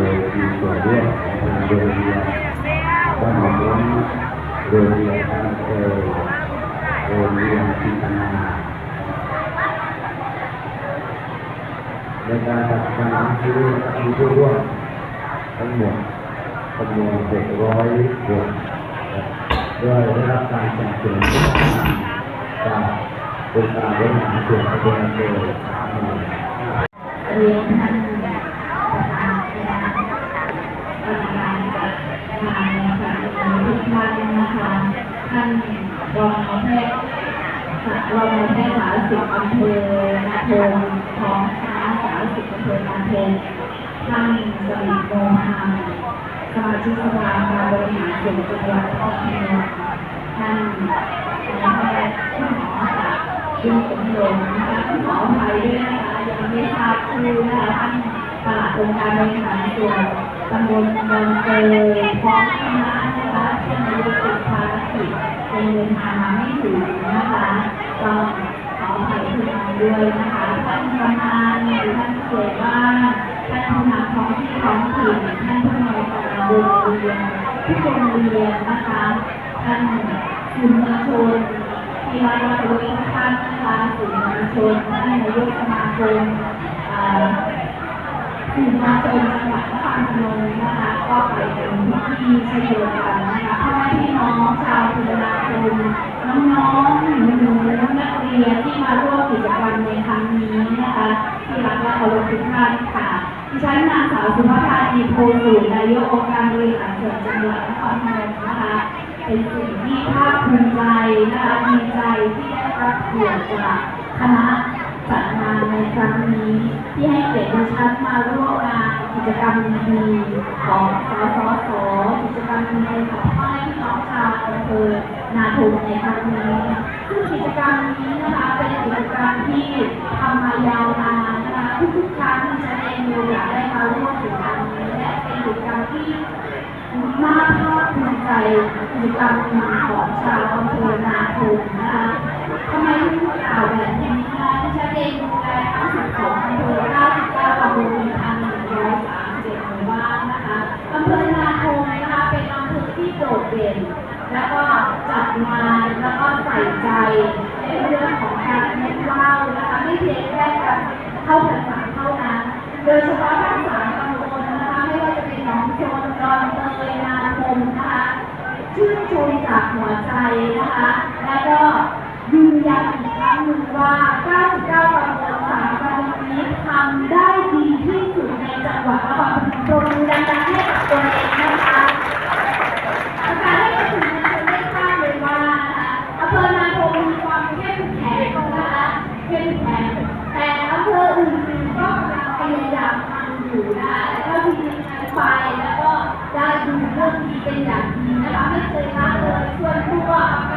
โดยมีส่วนร่วมของทางโรงเรียนบ้านหนองล้นโรงเรียนการเออโรง ท่านรองนายแพทย์รองนายแพทย์สาธารณสุขอำเภอนาโพงของคณะสาธารณสุขอำเภอนาโพงท่านสมิทโมหามสมาชิกสภาการบริหารส่วนจังหวัดนครพนมท่านนายแพทย์คุณหมอค่ะคุณสมยงนะคะคุณหมอไทยด้วยนะคะยังไม่ทราบชื่อนะคะท่านปลัดองค์การบริหารส่วนตำบลดอนเตยพร้อมคณะ ดินทางมาไม่ถึงนะคะก็ขออภัยทุกท่านด้วยนะคะท่านประธานหรือท่านเสียบ้านท่านผู้นำท้องที่ท้องถิ่นท่านผู้นำการโรงเรียนทุกโรงเรียนนะคะท่านคุณมวลชนที่รักและเคารพทุกท่านนะคะสื่อมวลชนท่านนายกสมาคมสื่อมวลชนจังหวัดนครพนมนะคะก็ไปเป็นพิธีเช่นเดียวกันนะคะพ่อแม่พี่น้องชาวพุทธ น้องๆหนูๆนักเรียนที่มาร่วมกิจกรรมในครั้งนี้นะคะ ที่รักและเคารพทุกท่านค่ะ ดิฉันนางสาวสุภาพาดีโพสูนายกองค์การบริหารส่วนจังหวัดนครพนมนะคะ เป็นสิ่งที่ภาคภูมิใจนะคะดีใจที่ได้รับเกียรติจากคณะจัดงานในครั้งนี้ ที่ให้เกียรติดิฉันมาร่วมกิ จกรรมดีๆของสสสกิจกรรมดีๆของพ่อแม่พี่น้องชาวอำเภอนาทุมในครั้งนี้ซึ่งกิจกรรมนี้นะคะเป็นกิจกรรมที่ทำมายาวนานนะคะทุกๆครั้งที่ฉันเองมีโอกาสได้มาร่วมกิจกรรมนี้และเป็นกิจกรรมที่น่าภาคภูมิใจกิจกรรมของชาวอำเภอนาโพงนะคะทำไมถึงกล่าวแบบนี้นะคะที่ฉันเองดูแลทั้ง เด่น แล้วก็จัดงานแล้วก็ใส่ใจในเรื่องของการเน้นว่าวนะคะไม่เพียงแค่การเข้าพรรษาเท่านั้น โดยเฉพาะทั้งสาตำบลนะคะไม่ว่าจะเป็นหนองโซนดอนเตยนาคมนะคะชื่นชมจากหัวใจนะคะ แล้วก็ยืนยันอีกครั้งหนึ่งว่า แล้วก็ได้ดูเรื่อง